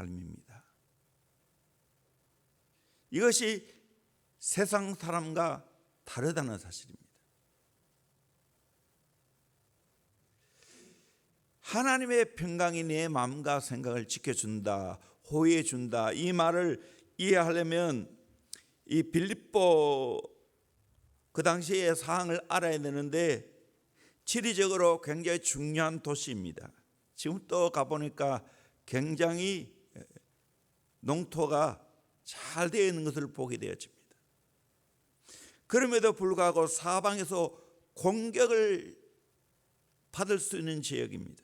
삶입니다. 이것이 세상 사람과 다르다는 사실입니다. 하나님의 평강이 내 마음과 생각을 지켜준다, 호의해준다. 이 말을 이해하려면 이 빌립보 그 당시의 사항을 알아야 되는데 지리적으로 굉장히 중요한 도시입니다. 지금 또 가보니까 굉장히 농토가 잘 되어 있는 것을 보게 되어집니다. 그럼에도 불구하고 사방에서 공격을 받을 수 있는 지역입니다.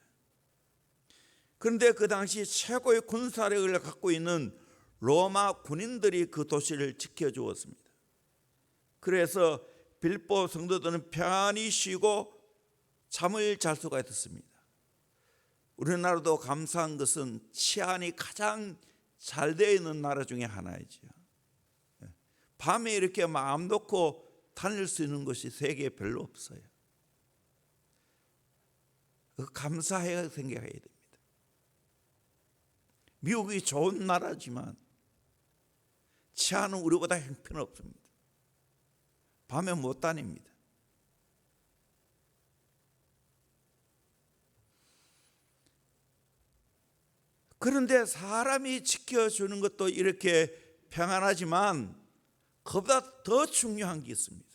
그런데 그 당시 최고의 군사력을 갖고 있는 로마 군인들이 그 도시를 지켜주었습니다. 그래서 빌보 성도들은 편히 쉬고 잠을 잘 수가 있었습니다. 우리나라도 감사한 것은 치안이 가장 잘 되어 있는 나라 중에 하나이지요. 밤에 이렇게 마음 놓고 다닐 수 있는 곳이 세계에 별로 없어요. 감사해야 생각해야 됩니다. 미국이 좋은 나라지만 치안은 우리보다 형편없습니다. 밤에 못 다닙니다. 그런데 사람이 지켜주는 것도 이렇게 평안하지만 그보다 더 중요한 게 있습니다.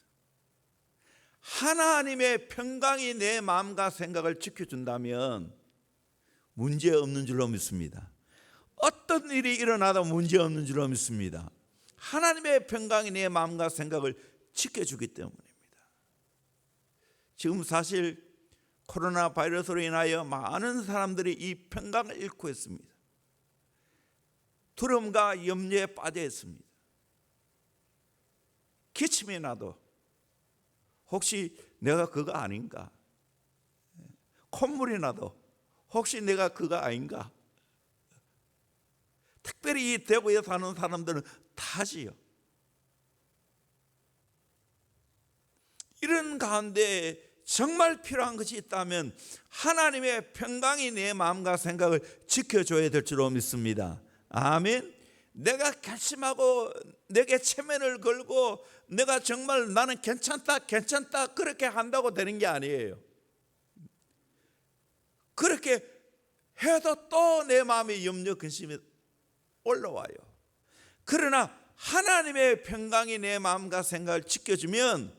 하나님의 평강이 내 마음과 생각을 지켜준다면 문제 없는 줄로 믿습니다. 어떤 일이 일어나도 문제 없는 줄로 믿습니다. 하나님의 평강이 내 마음과 생각을 지켜주기 때문입니다. 지금 사실 코로나 바이러스로 인하여 많은 사람들이 이 평강을 잃고 있습니다. 두려움과 염려에 빠져 있습니다. 기침이 나도 혹시 내가 그거 아닌가? 콧물이 나도 혹시 내가 그거 아닌가? 특별히 이 대구에 사는 사람들은 다지요. 이런 가운데 정말 필요한 것이 있다면 하나님의 평강이 내 마음과 생각을 지켜줘야 될 줄로 믿습니다. 아멘. 내가 결심하고 내게 체면을 걸고 내가 정말 나는 괜찮다, 괜찮다 그렇게 한다고 되는 게 아니에요. 그렇게 해도 또 내 마음에 염려 근심이 올라와요. 그러나 하나님의 평강이 내 마음과 생각을 지켜주면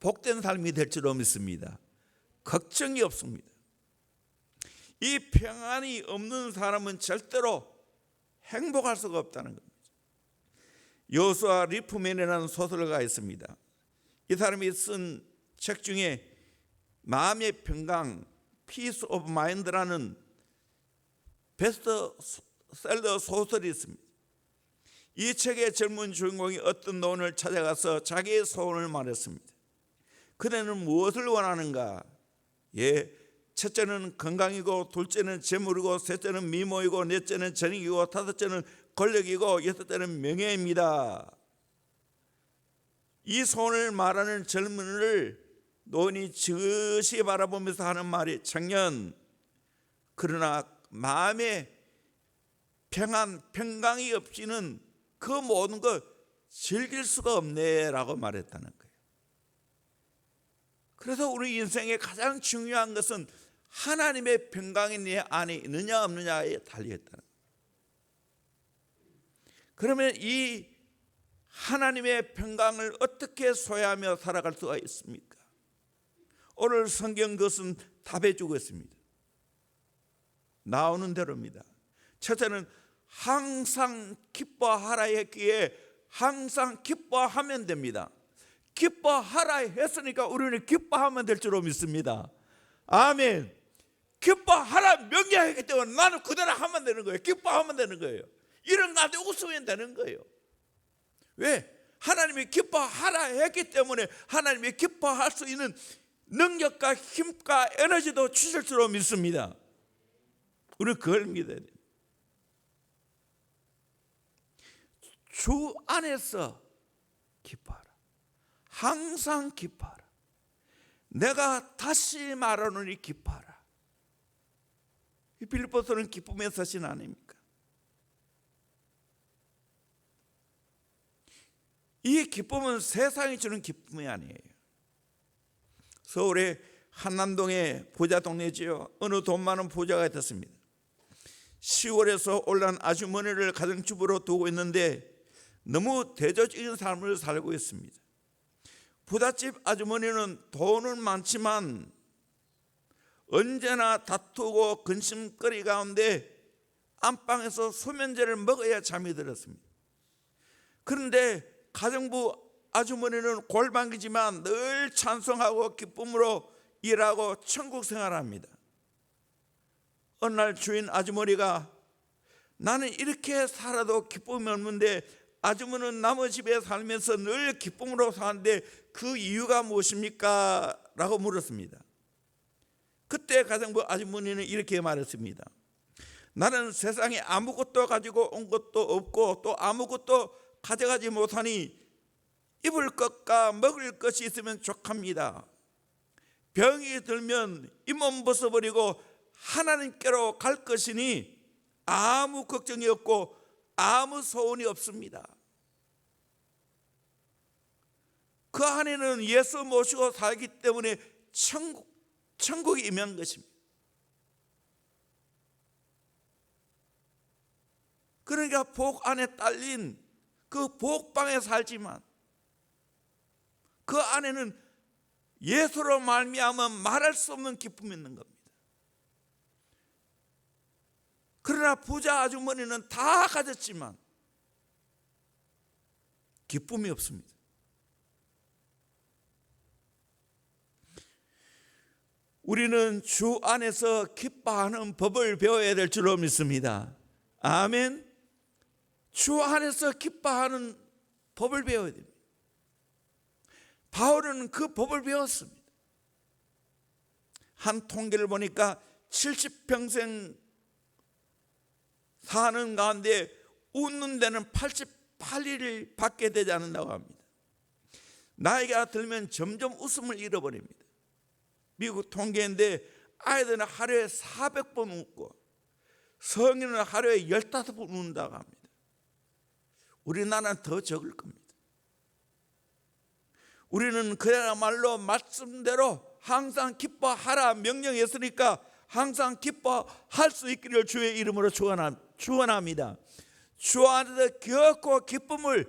복된 삶이 될 줄로 믿습니다. 걱정이 없습니다. 이 평안이 없는 사람은 절대로 행복할 수가 없다는 겁니다. 요수아 리프맨이라는 소설가가 있습니다. 이 사람이 쓴 책 중에 마음의 평강, Peace of Mind라는 베스트셀러 소설이 있습니다. 이 책의 젊은 주인공이 어떤 노원을 찾아가서 자기의 소원을 말했습니다. 그대는 무엇을 원하는가? 예, 첫째는 건강이고 둘째는 재물이고 셋째는 미모이고 넷째는 전익이고 다섯째는 권력이고 여섯째는 명예입니다. 이 소원을 말하는 젊은이를 노인이 즉시 바라보면서 하는 말이 청년 그러나 마음에 평안 평강이 없이는 그 모든 걸 즐길 수가 없네라고 말했다는 거예요. 그래서 우리 인생의 가장 중요한 것은 하나님의 평강이 내 안에 있느냐 없느냐에 달려 있다는 거예요. 그러면 이 하나님의 평강을 어떻게 소유하며 살아갈 수가 있습니까? 오늘 성경 그것은 답해 주고 있습니다. 나오는 대로입니다. 첫째는 항상 기뻐하라 했기에 항상 기뻐하면 됩니다. 기뻐하라 했으니까 우리는 기뻐하면 될 줄로 믿습니다. 아멘. 기뻐하라 명령했기 때문에 나는 그대로 하면 되는 거예요. 기뻐하면 되는 거예요. 이런 가운데 웃으면 되는 거예요. 왜? 하나님이 기뻐하라 했기 때문에 하나님이 기뻐할 수 있는 능력과 힘과 에너지도 주실 줄로 믿습니다. 우리 그걸 믿어야 돼요. 주 안에서 기뻐하라. 항상 기뻐하라. 내가 다시 말하노니 기뻐하라. 이 빌립보서는 기쁨의 서신 아닙니까? 이 기쁨은 세상이 주는 기쁨이 아니에요. 서울의 한남동의 보자 동네지요. 어느 돈 많은 보자가 됐습니다. 시골에서 올란 아주머니를 가정주부로 두고 있는데 너무 대조적인 삶을 살고 있습니다. 부잣집 아주머니는 돈은 많지만 언제나 다투고 근심거리 가운데 안방에서 소면제를 먹어야 잠이 들었습니다. 그런데 가정부 아주머니는 골방이지만 늘 찬송하고 기쁨으로 일하고 천국 생활합니다. 어느 날 주인 아주머니가 나는 이렇게 살아도 기쁨이 없는데 아주머니는 남의 집에 살면서 늘 기쁨으로 사는데 그 이유가 무엇입니까? 라고 물었습니다. 그때 가정부 아주머니는 이렇게 말했습니다. 나는 세상에 아무것도 가지고 온 것도 없고 또 아무것도 가져가지 못하니 입을 것과 먹을 것이 있으면 족합니다. 병이 들면 이몸 벗어버리고 하나님께로 갈 것이니 아무 걱정이 없고 아무 소원이 없습니다. 그 안에는 예수 모시고 살기 때문에 천국, 천국이 임한 것입니다. 그러니까 복 안에 딸린 그 복방에 살지만 그 안에는 예수로 말미암아 말할 수 없는 기쁨이 있는 겁니다. 그러나 부자 아주머니는 다 가졌지만 기쁨이 없습니다. 우리는 주 안에서 기뻐하는 법을 배워야 될 줄로 믿습니다. 아멘. 주 안에서 기뻐하는 법을 배워야 됩니다. 바울은 그 법을 배웠습니다. 한 통계를 보니까 70평생 사는 가운데 웃는 데는 88일을 받게 되지 않는다고 합니다. 나이가 들면 점점 웃음을 잃어버립니다. 미국 통계인데 아이들은 하루에 400번 웃고 성인은 하루에 15번 웃는다고 합니다. 우리나라는 더 적을 겁니다. 우리는 그야말로 말씀대로 항상 기뻐하라 명령했으니까 항상 기뻐할 수 있기를 주의 이름으로 축원합니다. 주 안에서 기었고 기쁨을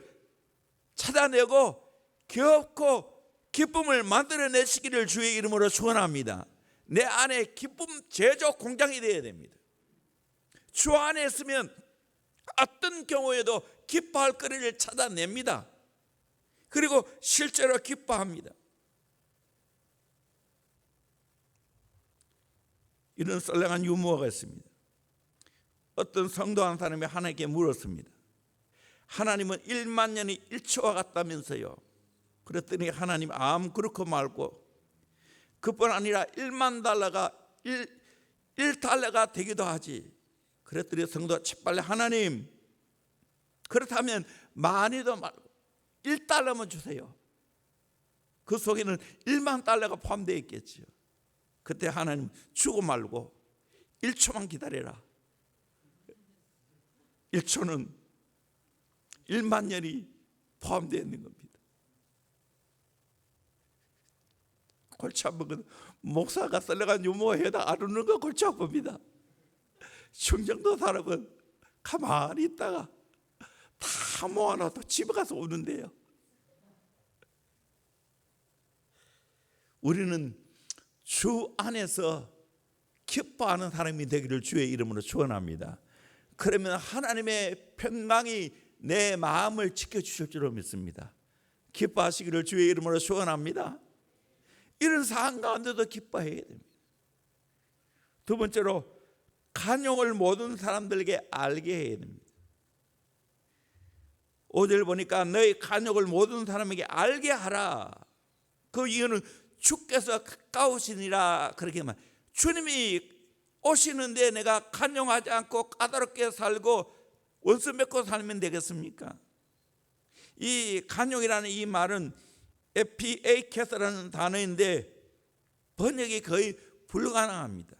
찾아내고 기었고 기쁨을 만들어내시기를 주의 이름으로 축원합니다. 내 안에 기쁨 제조 공장이 되어야 됩니다. 주 안에 있으면 어떤 경우에도 기뻐할 거리를 찾아냅니다. 그리고 실제로 기뻐합니다. 이런 썰렁한 유머가 있습니다. 어떤 성도 한 사람이 하나님께 물었습니다. 하나님은 1만 년이 1초와 같다면서요. 그랬더니 하나님 암 그렇고 말고 그뿐 아니라 1만 달러가 1, 1달러가 되기도 하지. 그랬더니 성도 재빨리 하나님 그렇다면 많이도 말고 1달러만 주세요. 그 속에는 1만 달러가 포함되어 있겠지요. 그때 하나님 주고 말고 1초만 기다려라. 1초는 1만 년이 포함되어 있는 겁니다. 골치 아프거든. 목사가 썰려간 유모해다 아르는 거 골치 아픕니다. 충정도 사람은 가만히 있다가 다 모아놔도 집에 가서 우는데요. 우리는 주 안에서 기뻐하는 사람이 되기를 주의 이름으로 축원합니다. 그러면 하나님의 평강이 내 마음을 지켜 주실 줄로 믿습니다. 기뻐하시기를 주의 이름으로 축원합니다. 이런 상황 가운데도 기뻐해야 됩니다. 두 번째로 간용을 모든 사람들에게 알게 해야 됩니다. 5절 보니까 너희 간욕을 모든 사람에게 알게 하라. 그 이유는 주께서 가까우시니라 그렇게 말. 주님이 오시는데 내가 간용하지 않고 까다롭게 살고 원수 맺고 살면 되겠습니까? 이 간용이라는 이 말은 에피에이케스라는 단어인데 번역이 거의 불가능합니다.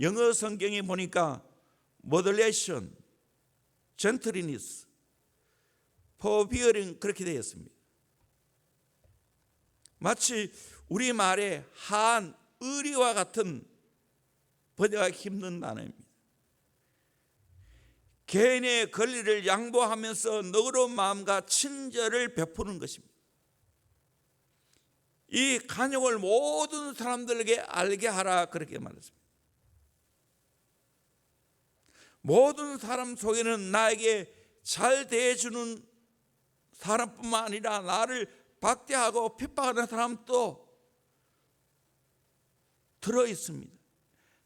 영어 성경에 보니까 모델레이션, 젠트리니스, 허비어링 그렇게 되었습니다. 마치 우리 말의 한 의리와 같은 번역하기 힘든 단어입니다. 개인의 권리를 양보하면서 너그러운 마음과 친절을 베푸는 것입니다. 이 간용을 모든 사람들에게 알게 하라 그렇게 말했습니다. 모든 사람 속에는 나에게 잘 대해주는 사람뿐만 아니라 나를 박대하고 핍박하는 사람도 들어 있습니다.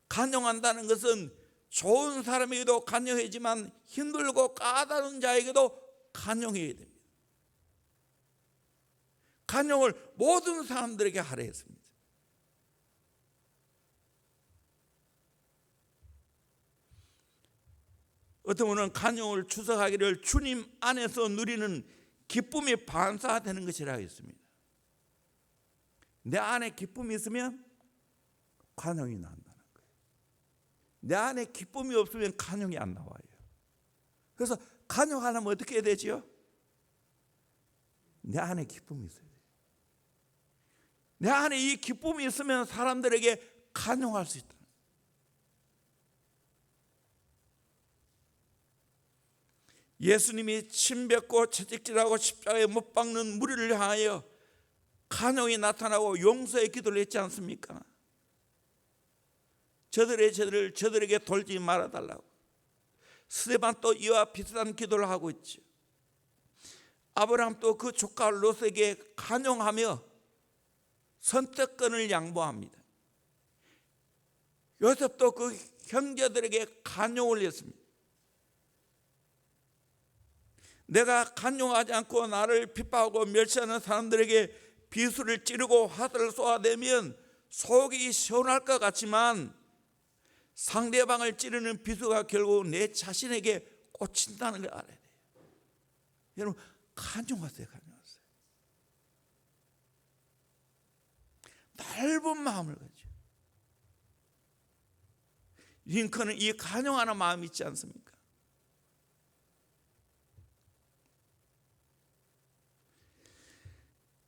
간용한다는 것은 좋은 사람에게도 간용하지만 힘들고 까다로운 자에게도 간용해야 됩니다. 간용을 모든 사람들에게 하려 했습니다. 어떤 분은 간용을 추석하기를 주님 안에서 누리는 기쁨이 반사되는 것이라 했습니다. 내 안에 기쁨이 있으면 간용이 난다는 거예요. 내 안에 기쁨이 없으면 간용이 안 나와요. 그래서 간용하려면 어떻게 해야 되지요? 내 안에 기쁨이 있어야 돼요. 내 안에 이 기쁨이 있으면 사람들에게 간용할 수 있다. 예수님이 침뱉고 채찍질하고 십자가에 못 박는 무리를 향하여 간용이 나타나고 용서의 기도를 했지 않습니까? 저들의 죄를 저들에게 돌지 말아달라고 스데반 또 이와 비슷한 기도를 하고 있죠. 아브라함 또그 조카 롯에게 간용하며 선택권을 양보합니다. 요셉도 그 형제들에게 간용을 했습니다. 내가 간용하지 않고 나를 핍박하고 멸시하는 사람들에게 비수를 찌르고 화살을 쏘아대면 속이 시원할 것 같지만 상대방을 찌르는 비수가 결국 내 자신에게 꽂힌다는 걸 알아야 돼요. 여러분 간용하세요, 간용하세요. 넓은 마음을 가지고 링컨은 이 간용하는 마음이 있지 않습니까?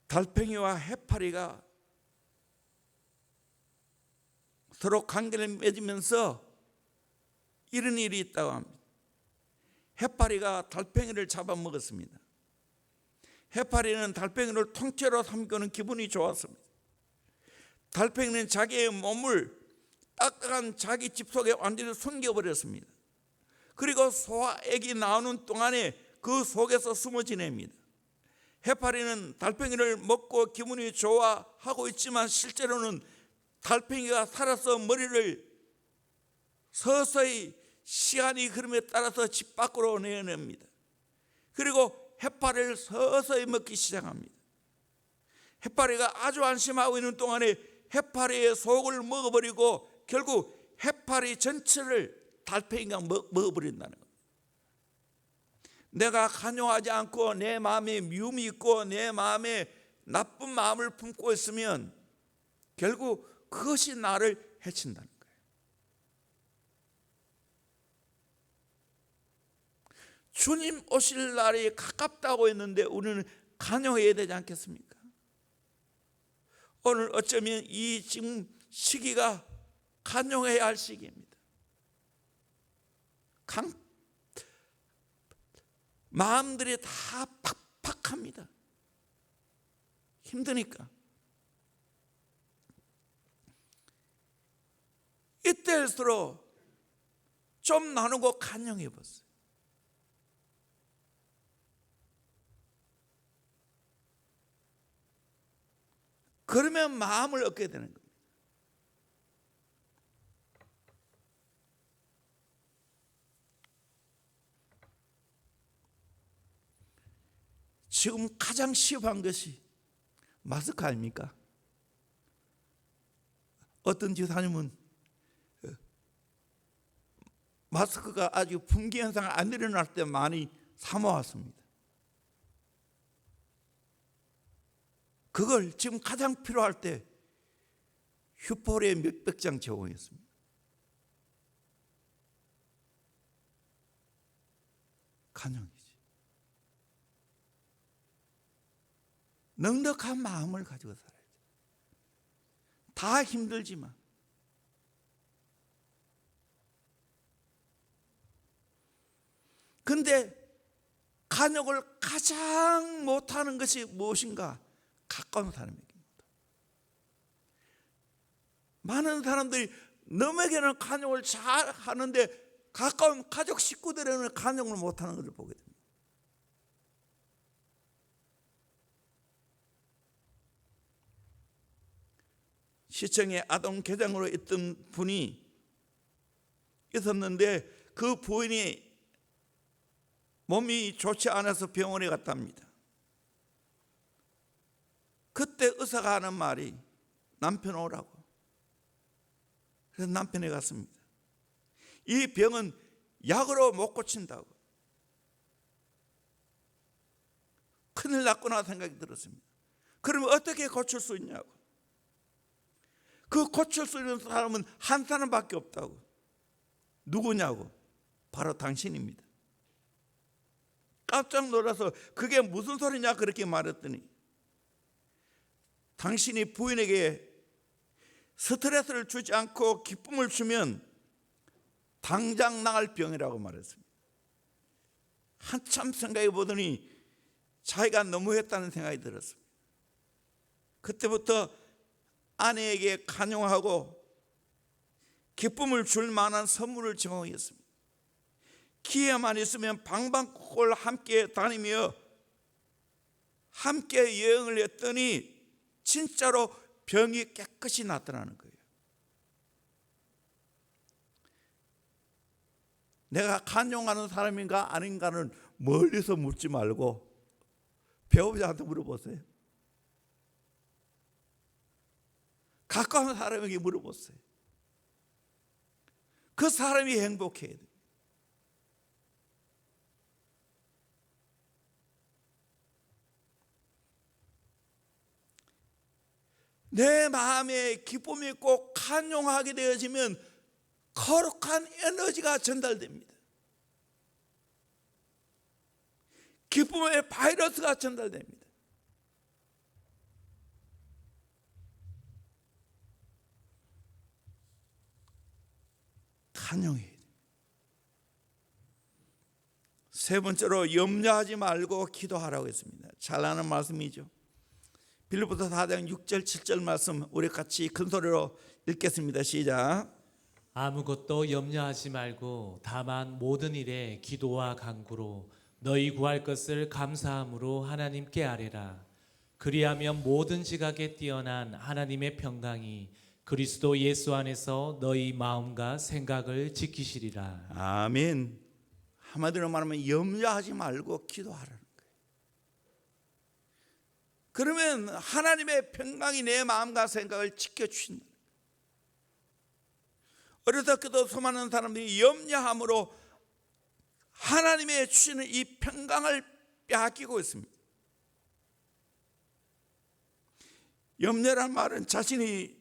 달팽이와 해파리가 서로 관계를 맺으면서 이런 일이 있다고 합니다. 해파리가 달팽이를 잡아먹었습니다. 해파리는 달팽이를 통째로 삼고는 기분이 좋았습니다. 달팽이는 자기의 몸을 딱딱한 자기 집 속에 완전히 숨겨버렸습니다. 그리고 애기 나오는 동안에 그 속에서 숨어 지냅니다. 해파리는 달팽이를 먹고 기분이 좋아 하고 있지만 실제로는 달팽이가 살아서 머리를 서서히 시간이 흐름에 따라서 집 밖으로 내어냅니다. 그리고 해파리를 서서히 먹기 시작합니다. 해파리가 아주 안심하고 있는 동안에 해파리의 속을 먹어버리고 결국 해파리 전체를 달팽이가 먹어버린다는 겁니다. 내가 간용하지 않고 내 마음에 미움이 있고 내 마음에 나쁜 마음을 품고 있으면 결국 그것이 나를 해친다는 거예요. 주님 오실 날이 가깝다고 했는데 우리는 간용해야 되지 않겠습니까? 오늘 어쩌면 이 지금 시기가 간용해야 할 시기입니다. 강, 마음들이 다 팍팍합니다. 힘드니까. 이때일수록 좀 나누고 간영해 보세요. 그러면 마음을 얻게 되는 겁니다. 지금 가장 시급한 것이 마스크 아닙니까? 어떤 지사님은 어, 마스크가 아주 분기 현상 안 일어날 때 많이 사모았습니다. 그걸 지금 가장 필요할 때 휴포리에 몇백 장 제공했습니다. 간영이지. 넉넉한 마음을 가지고 살아야 돼. 다 힘들지만 근데 간역을 가장 못하는 것이 무엇인가? 가까운 사람에게. 많은 사람들이 너에게는 간역을 잘 하는데 가까운 가족 식구들에는 간역을 못하는 것을 보게 됩니다. 시청에 아동 개장으로 있던 분이 있었는데 그 부인이 몸이 좋지 않아서 병원에 갔답니다. 그때 의사가 하는 말이 남편 오라고. 그래서 남편이 갔습니다. 이 병은 약으로 못 고친다고. 큰일 났구나 생각이 들었습니다. 그러면 어떻게 고칠 수 있냐고. 그 고칠 수 있는 사람은 한 사람밖에 없다고. 누구냐고. 바로 당신입니다. 깜짝 놀라서 그게 무슨 소리냐 그렇게 말했더니 당신이 부인에게 스트레스를 주지 않고 기쁨을 주면 당장 나을 병이라고 말했습니다. 한참 생각해 보더니 자기가 너무했다는 생각이 들었습니다. 그때부터 아내에게 간용하고 기쁨을 줄 만한 선물을 제공했습니다. 기회만 있으면 방방곡곡을 함께 다니며 함께 여행을 했더니 진짜로 병이 깨끗이 낫더라는 거예요. 내가 간용하는 사람인가 아닌가는 멀리서 묻지 말고 배우자한테 물어보세요. 가까운 사람에게 물어보세요. 그 사람이 행복해야 돼요. 내 마음에 기쁨이 꼭 간용하게 되어지면 거룩한 에너지가 전달됩니다. 기쁨의 바이러스가 전달됩니다. 간용해야 돼요. 세 번째로 염려하지 말고 기도하라고 했습니다. 잘 아는 말씀이죠. 빌립보서 4장 6절 7절 말씀 우리 같이 큰 소리로 읽겠습니다. 시작. 아무것도 염려하지 말고 다만 모든 일에 기도와 간구로 너희 구할 것을 감사함으로 하나님께 아뢰라. 그리하면 모든 지각에 뛰어난 하나님의 평강이 그리스도 예수 안에서 너희 마음과 생각을 지키시리라. 아멘. 한마디로 말하면 염려하지 말고 기도하라는 거예요. 그러면 하나님의 평강이 내 마음과 생각을 지켜주신다. 어리석게도 수많은 사람들이 염려함으로 하나님의 주시는 이 평강을 빼앗기고 있습니다. 염려란 말은 자신이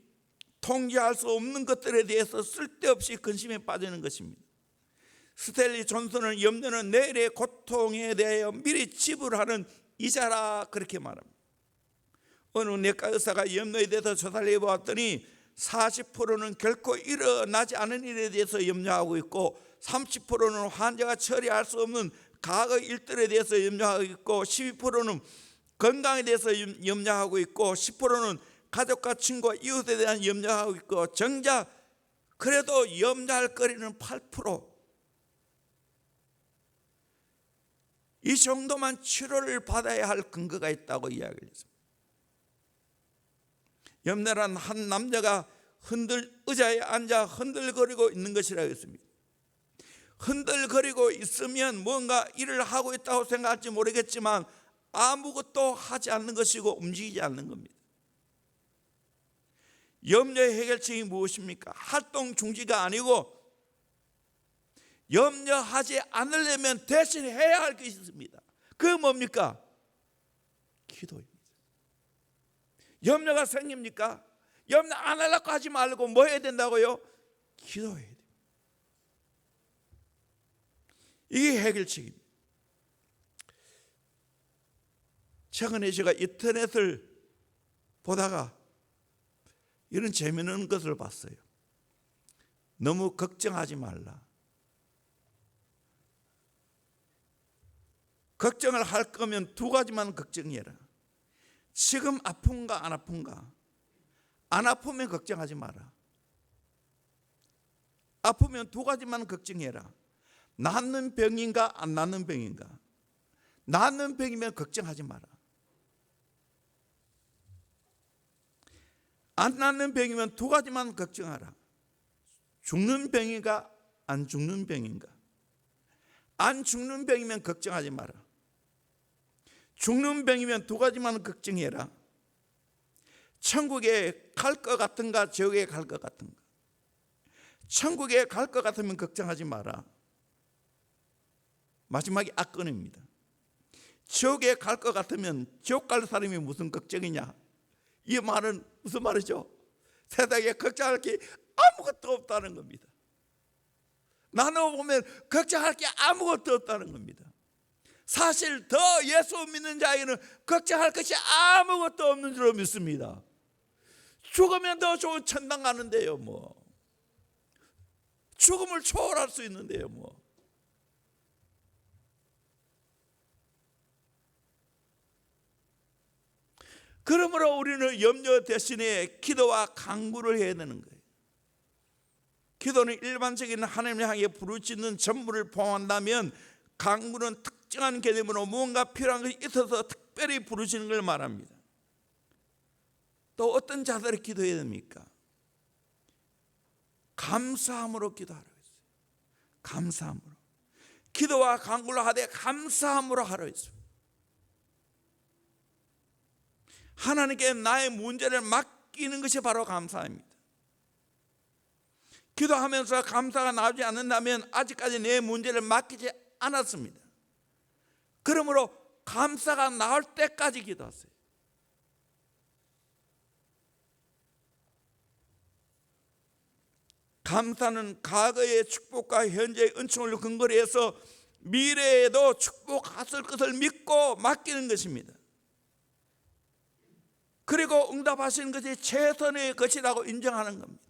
통제할 수 없는 것들에 대해서 쓸데없이 근심에 빠지는 것입니다. 스텔리 존슨은 염려는 내일의 고통에 대하여 미리 지불하는 이자라 그렇게 말합니다. 어느 내과 의사가 염려에 대해서 조사를 해보았더니 40%는 결코 일어나지 않은 일에 대해서 염려하고 있고 30%는 환자가 처리할 수 없는 과거 일들에 대해서 염려하고 있고 12%는 건강에 대해서 염려하고 있고 10%는 가족과 친구 이웃에 대한 염려하고 있고 정작 그래도 염려할 거리는 8%. 이 정도만 치료를 받아야 할 근거가 있다고 이야기를 했습니다. 염려란 한 남자가 흔들 의자에 앉아 흔들거리고 있는 것이라고 했습니다. 흔들거리고 있으면 뭔가 일을 하고 있다고 생각할지 모르겠지만 아무것도 하지 않는 것이고 움직이지 않는 겁니다. 염려의 해결책이 무엇입니까? 활동 중지가 아니고 염려하지 않으려면 대신 해야 할 것이 있습니다. 그 뭡니까? 기도입니다. 염려가 생깁니까? 염려 안 하려고 하지 말고 뭐 해야 된다고요? 기도해야 돼요. 이게 해결책입니다. 최근에 제가 인터넷을 보다가 이런 재미있는 것을 봤어요. 너무 걱정하지 말라. 걱정을 할 거면 두 가지만 걱정해라. 지금 아픈가 안 아픈가? 안 아프면 걱정하지 마라. 아프면 두 가지만 걱정해라. 낫는 병인가 안 낫는 병인가? 낫는 병이면 걱정하지 마라. 안 낫는 병이면 두 가지만 걱정하라. 죽는 병인가 안 죽는 병인가? 안 죽는 병이면 걱정하지 마라. 죽는 병이면 두 가지만 걱정해라. 천국에 갈 것 같은가 지옥에 갈 것 같은가? 천국에 갈 것 같으면 걱정하지 마라. 마지막에 악건입니다. 지옥에 갈 것 같으면 지옥 갈 사람이 무슨 걱정이냐? 이 말은 무슨 말이죠? 세상에 걱정할 게 아무것도 없다는 겁니다. 나눠 보면 걱정할 게 아무것도 없다는 겁니다. 사실 더 예수 믿는 자에게는 걱정할 것이 아무것도 없는 줄로 믿습니다. 죽으면 더 좋은 천당 가는데요, 뭐. 죽음을 초월할 수 있는데요, 뭐. 그러므로 우리는 염려 대신에 기도와 강구를 해야 되는 거예요. 기도는 일반적인 하나님을 향해 부르짖는 전부를 포함한다면 강구는 특 정한 개념으로 무언가 필요한 것이 있어서 특별히 부르짖는 걸 말합니다. 또 어떤 자들이 기도해야 됩니까? 감사함으로 기도하라고 했어요. 감사함으로. 기도와 강구를 하되 감사함으로 하라고 했어요. 하나님께 나의 문제를 맡기는 것이 바로 감사입니다. 기도하면서 감사가 나오지 않는다면 아직까지 내 문제를 맡기지 않았습니다. 그러므로 감사가 나올 때까지 기도하세요. 감사는 과거의 축복과 현재의 은총을 근거로 해서 미래에도 축복하실 것을 믿고 맡기는 것입니다. 그리고 응답하시는 것이 최선의 것이라고 인정하는 겁니다.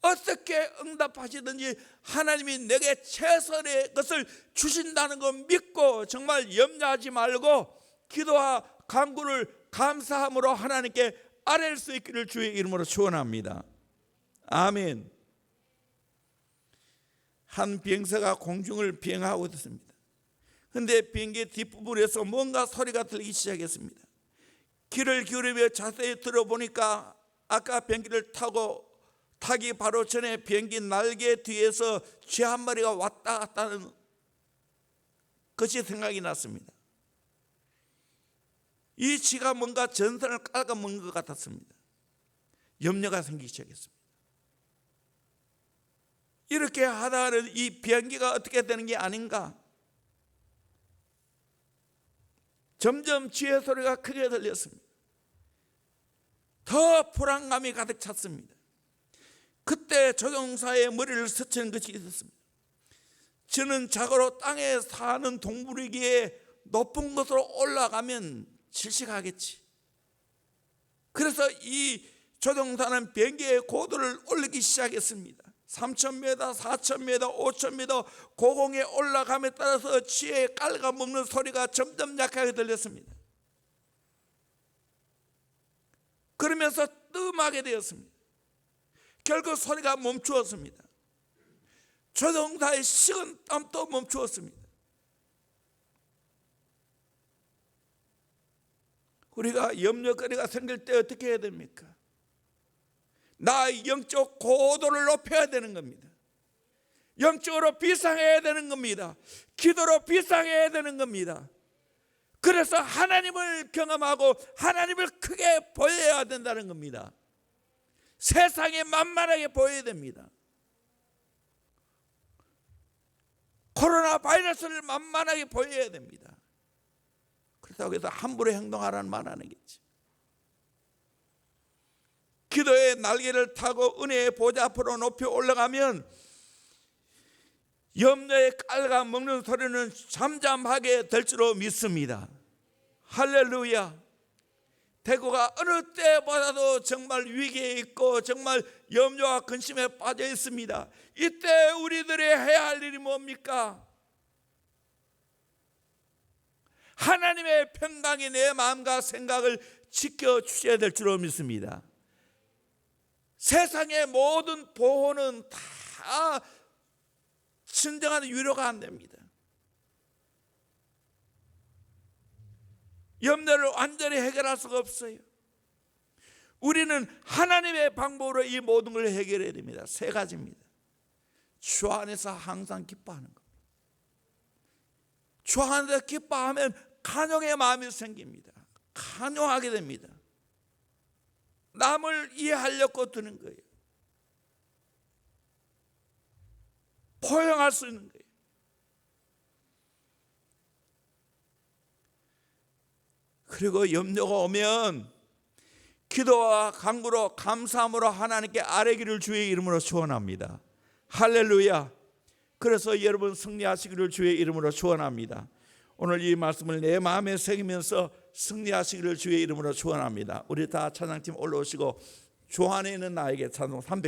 어떻게 응답하시든지 하나님이 내게 최선의 것을 주신다는 거 믿고 정말 염려하지 말고 기도와 간구를 감사함으로 하나님께 아랠 수 있기를 주의 이름으로 축원합니다. 아멘. 한 비행사가 공중을 비행하고 있었습니다. 근데 비행기 뒷부분에서 뭔가 소리가 들리기 시작했습니다. 귀를 기울이며 자세히 들어보니까 아까 비행기를 타고 타기 바로 전에 비행기 날개 뒤에서 쥐 한 마리가 왔다 갔다 하는 것이 생각이 났습니다. 이 쥐가 뭔가 전선을 깔아먹는 것 같았습니다. 염려가 생기기 시작했습니다. 이렇게 하다가는 이 비행기가 어떻게 되는 게 아닌가? 점점 쥐의 소리가 크게 들렸습니다. 더 불안감이 가득 찼습니다. 그때 조종사의 머리를 스치는 것이 있었습니다. 저는 자고로 땅에 사는 동물이기에 높은 곳으로 올라가면 질식하겠지. 그래서 이 조종사는 비행기의 고도를 올리기 시작했습니다. 3,000m, 4,000m, 5,000m 고공에 올라감에 따라서 쥐에 깔가 먹는 소리가 점점 약하게 들렸습니다. 그러면서 뜸하게 되었습니다. 결국 소리가 멈추었습니다. 조종사의 식은 땀도 멈추었습니다. 우리가 염려거리가 생길 때 어떻게 해야 됩니까? 나의 영적 고도를 높여야 되는 겁니다. 영적으로 비상해야 되는 겁니다. 기도로 비상해야 되는 겁니다. 그래서 하나님을 경험하고 하나님을 크게 보여야 된다는 겁니다. 세상에 만만하게 보여야 됩니다. 코로나 바이러스를 만만하게 보여야 됩니다. 그렇다고 해서 함부로 행동하라는 말안 하겠지. 기도의 날개를 타고 은혜의 보좌 앞으로 높이 올라가면 염려에 깔가 먹는 소리는 잠잠하게 될 줄로 믿습니다. 할렐루야. 대구가 어느 때보다도 정말 위기에 있고 정말 염려와 근심에 빠져 있습니다. 이때 우리들이 해야 할 일이 뭡니까? 하나님의 평강이 내 마음과 생각을 지켜 주셔야 될 줄로 믿습니다. 세상의 모든 보호는 다 진정한 위로가 안 됩니다. 염려를 완전히 해결할 수가 없어요. 우리는 하나님의 방법으로 이 모든 걸 해결해야 됩니다. 세 가지입니다. 주 안에서 항상 기뻐하는 것. 주 안에서 기뻐하면 간용의 마음이 생깁니다. 간용하게 됩니다. 남을 이해하려고 드는 거예요. 포용할 수 있는 거예요. 그리고 염려가 오면 기도와 간구로 감사함으로 하나님께 아뢰기를 주의 이름으로 축원합니다. 할렐루야. 그래서 여러분 승리하시기를 주의 이름으로 축원합니다. 오늘 이 말씀을 내 마음에 새기면서 승리하시기를 주의 이름으로 축원합니다. 우리 다 찬양팀 올라오시고 주 안에 있는 나에게 찬송 300